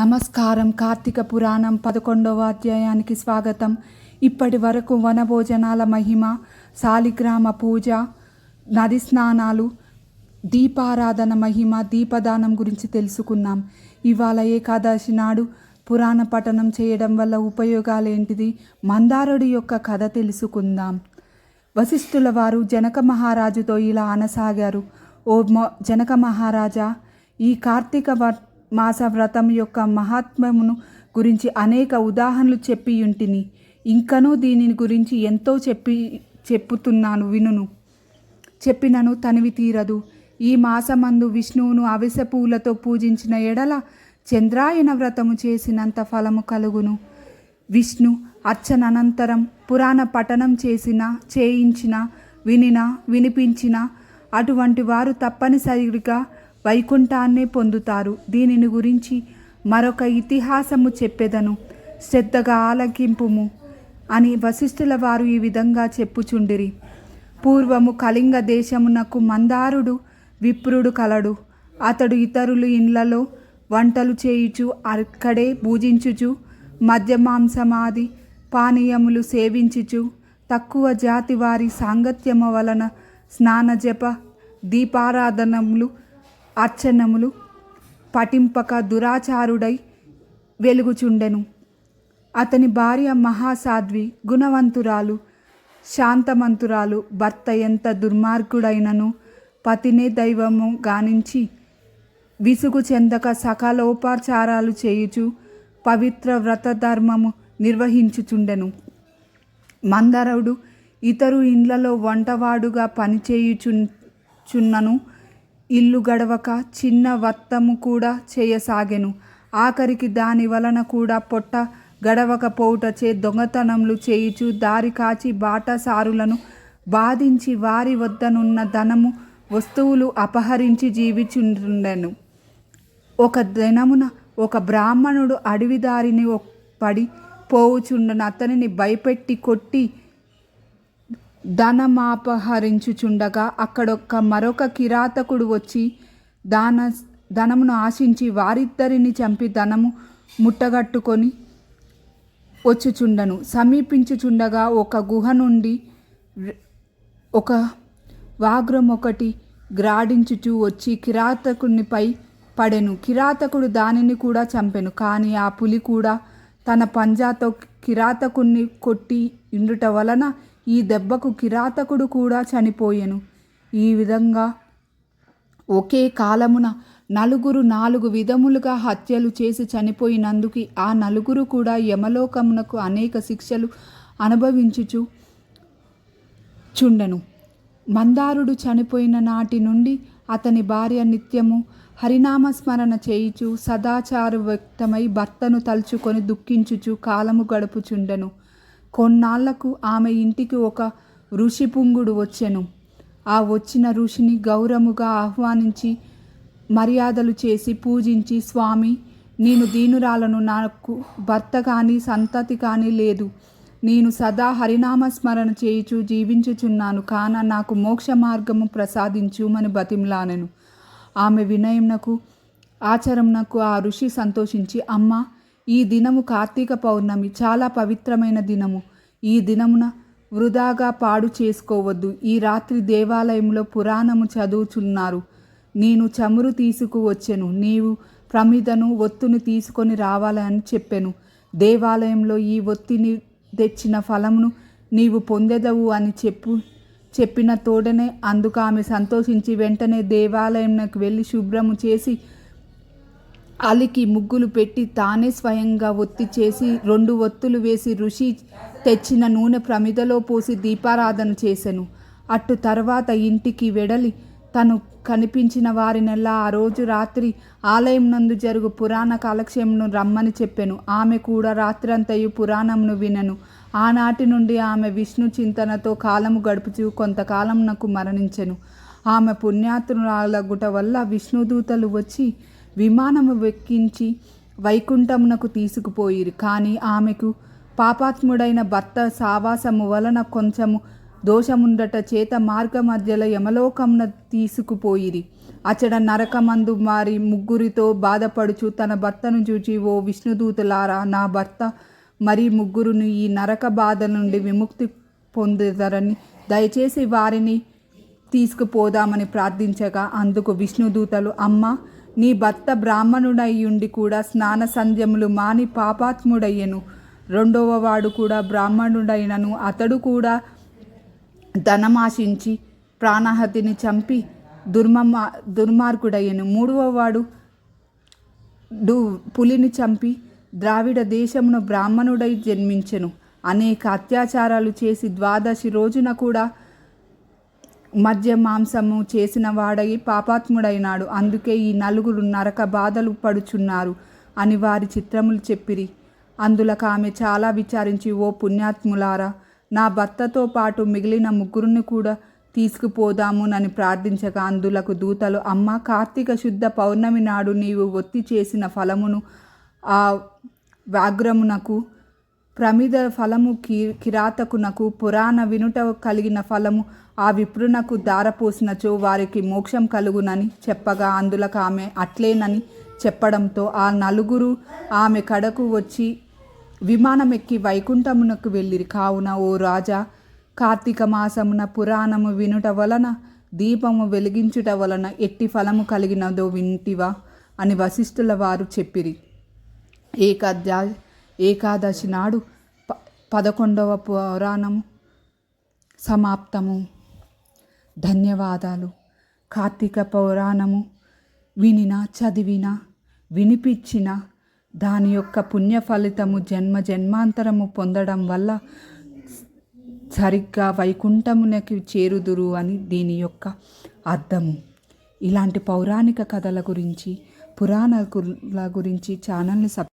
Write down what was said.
నమస్కారం. కార్తీక పురాణం పదకొండవ అధ్యాయానికి స్వాగతం. ఇప్పటి వరకు వనభోజనాల మహిమ శాలిగ్రామ పూజ నది స్నానాలు దీపారాధన మహిమ దీపదానం గురించి తెలుసుకున్నాం. ఇవాళ ఏకాదశి నాడు పురాణ పఠనం చేయడం వల్ల ఉపయోగాలేంటిది మందారుడి యొక్క కథ తెలుసుకుందాం. వశిష్ఠుల వారు జనక మహారాజుతో ఇలా అనసాగారు. ఓ జనక మహారాజా ఈ కార్తీక వ- మాస వ్రతం యొక్క మహాత్మ్యమును గురించి అనేక ఉదాహరణలు చెప్పి ఉంటిని. ఇంకనూ దీనిని గురించి ఎంతో చెప్పి చెప్పుతున్నాను వినును. చెప్పినను తనివి తీరదు. ఈ మాసమందు విష్ణువును అవిస పూలతో పూజించిన ఎడల చంద్రాయన వ్రతము చేసినంత ఫలము కలుగును. విష్ణు అర్చన అనంతరం పురాణ పఠనం చేసిన చేయించిన వినిన వినిపించిన అటువంటి వారు తప్పనిసరిగా వైకుంఠాన్నే పొందుతారు. దీనిని గురించి మరొక ఇతిహాసము చెప్పెదను. శ్రద్ధగా ఆలకింపుము అని వశిష్ఠుల వారు ఈ విధంగా చెప్పుచుండిరి. పూర్వము కళింగ దేశమునకు మందారుడు విప్రుడు కలడు. అతడు ఇతరులు ఇండ్లలో వంటలు చేయుచు అక్కడే పూజించుచు మద్యమాంసమాది పానీయములు సేవించుచు తక్కువ జాతి వారి సాంగత్యము వలన స్నాన జప దీపారాధనములు అర్చనములు పటింపక దురాచారుడై వెలుగుచుండెను. అతని భార్య మహాసాధ్వి గుణవంతురాలు శాంతమంతురాలు భర్త ఎంత దుర్మార్గుడైనను పతినే దైవము గానించి విసుగు చెందక సకలోపాచారాలు చేయుచు పవిత్ర వ్రత ధర్మము నిర్వహించుచుండెను. మందరుడు ఇతరు ఇండ్లలో వంటవాడుగా పనిచేయుచున్నను ఇల్లు గడవక చిన్న వత్తము కూడా చేయసాగెను. ఆఖరికి దాని వలన కూడా పొట్ట గడవకపోవుటచే దొంగతనములు చేయుచు దారి కాచి బాటసారులను బాధించి వారి వద్దనున్న ధనము వస్తువులు అపహరించి జీవించుండెను. ఒక దినమున ఒక బ్రాహ్మణుడు అడవి దారిని పడి పోవుచుండను. అతనిని భయపెట్టి కొట్టి ధనమాపహరించుచుండగా అక్కడొక్క మరొక కిరాతకుడు వచ్చి దాన ధనమును ఆశించి వారిద్దరిని చంపి ధనము ముట్టగట్టుకొని వచ్చుచుండను. సమీపించుచుండగా ఒక గుహ నుండి ఒక వాగ్రం ఒకటి గ్రాడించుచూ వచ్చి కిరాతకునిపై పడెను. కిరాతకుడు దానిని కూడా చంపెను. కానీ ఆ పులి కూడా తన పంజాతో కిరాతకుణ్ణి కొట్టి ఇండుట వలన ఈ దెబ్బకు కిరాతకుడు కూడా చనిపోయెను. ఈ విధంగా ఒకే కాలమున నలుగురు నాలుగు విధములుగా హత్యలు చేసి చనిపోయినందుకు ఆ నలుగురు కూడా యమలోకమునకు అనేక శిక్షలు అనుభవించుచు చుండెను. మందారుడు చనిపోయిన నాటి నుండి అతని భార్య నిత్యము హరినామస్మరణ చేయుచు సదాచార వ్యక్తమై భర్తను తలుచుకొని దుఃఖించుచు కాలము గడుపుచుండెను. కొన్నాళ్ళకు ఆమె ఇంటికి ఒక ఋషి పుంగుడు వచ్చెను. ఆ వచ్చిన ఋషిని గౌరముగా ఆహ్వానించి మర్యాదలు చేసి పూజించి స్వామి నేను దీనురాలను. నాకు భర్త కానీ సంతతి కానీ లేదు. నేను సదా హరినామ స్మరణ చేయుచు జీవించుచున్నాను. కాన నాకు మోక్ష మార్గము ప్రసాదించుమని బతిమ్లానెను. ఆమె వినయమునకు ఆచరణకు ఆ ఋషి సంతోషించి అమ్మ ఈ దినము కార్తీక పౌర్ణమి చాలా పవిత్రమైన దినము. ఈ దినమున వృధాగా పాడు చేసుకోవద్దు. ఈ రాత్రి దేవాలయంలో పురాణము చదువుచున్నారు. నేను చమురు తీసుకువచ్చెను. నీవు ప్రమిదను ఒత్తుని తీసుకొని రావాలని చెప్పెను. దేవాలయంలో ఈ ఒత్తిని తెచ్చిన ఫలమును నీవు పొందెదవు అని చెప్పు. చెప్పిన తోడనే అందుకు ఆమె సంతోషించి వెంటనే దేవాలయంకు వెళ్ళి శుభ్రము చేసి అలికి ముగ్గులు పెట్టి తానే స్వయంగా ఒత్తి చేసి రెండు ఒత్తులు వేసి ఋషి తెచ్చిన నూనె ప్రమిదలో పోసి దీపారాధన చేసెను. అట్టు తర్వాత ఇంటికి వెడలి తను కనిపించిన వారినెల్లా ఆ రోజు రాత్రి ఆలయం నందు జరుగు పురాణ కాలక్షేమను రమ్మని చెప్పెను. ఆమె కూడా రాత్రంతయు పురాణమును వినను. ఆనాటి నుండి ఆమె విష్ణు చింతనతో కాలము గడుపుచు కొంతకాలం నాకు మరణించెను. ఆమె పుణ్యాతురాలగుట వల్ల విష్ణుదూతలు వచ్చి విమానము వెక్కించి వైకుంఠమునకు తీసుకుపోయిరు. కానీ ఆమెకు పాపాత్ముడైన భర్త సావాసము వలన కొంచెము దోషముండట చేత మార్గ మధ్యలో యమలోకమున తీసుకుపోయిరి. అచడ నరకమందు మారి ముగ్గురితో బాధపడుచు తన భర్తను చూచి ఓ విష్ణుదూతులారా నా భర్త మరి ముగ్గురును ఈ నరక బాధ నుండి విముక్తి పొందుతారని దయచేసి వారిని తీసుకుపోదామని ప్రార్థించగా అందుకు విష్ణుదూతలు అమ్మ నీ భర్త బ్రాహ్మణుడై ఉండి కూడా స్నాన సంధ్యములు మాని పాపాత్ముడయ్యను. రెండవ వాడు కూడా బ్రాహ్మణుడైనను అతడు కూడా ధనమాశించి ప్రాణహతిని చంపి దుర్మమా దుర్మార్గుడయ్యను. మూడవ వాడు డు పులిని చంపి ద్రావిడ దేశమున బ్రాహ్మణుడై జన్మించెను. అనేక అత్యాచారాలు చేసి ద్వాదశి రోజున కూడా మద్య మాంసము చేసిన వాడై పాపాత్ముడైనాడు. అందుకే ఈ నలుగురు నరక బాధలు పడుచున్నారు అని వారి చిత్రములు చెప్పిరి. అందులకు ఆమె చాలా విచారించి ఓ పుణ్యాత్ములారా నా భర్తతో పాటు మిగిలిన ముగ్గురిని కూడా తీసుకుపోదామునని ప్రార్థించగా అందులకు దూతలు అమ్మ కార్తీక శుద్ధ పౌర్ణమి నాడు నీవు ఒత్తి చేసిన ఫలమును ఆ వ్యాఘ్రమునకు ప్రమిద ఫలము కి కిరాతకునకు పురాణ వినుట కలిగిన ఫలము ఆ విప్రునకు దారపోసినచో వారికి మోక్షం కలుగునని చెప్పగా అందులకు ఆమె అట్లేనని చెప్పడంతో ఆ నలుగురు ఆమె కడకు వచ్చి విమానం ఎక్కి వైకుంఠమునకు వెళ్ళిరి. కావున ఓ రాజా కార్తీక మాసమున పురాణము వినుట వలన దీపము వెలిగించుట వలన ఎట్టి ఫలము కలిగినదో వింటివా అని వశిష్ఠుల వారు చెప్పిరి. ఏకాద్యా ఏకాదశి నాడు ప పదకొండవ పురాణము సమాప్తము. ధన్యవాదాలు. కార్తీక పౌరాణము వినిన చదివిన వినిపించిన దాని యొక్క పుణ్య ఫలితము జన్మ జన్మాంతరము పొందడం వల్ల సరిగ్గా వైకుంఠమునకి చేరుదురు అని దీని యొక్క అర్థము. ఇలాంటి పౌరాణిక కథల గురించి పురాణాల గురించి ఛానల్ని సబ్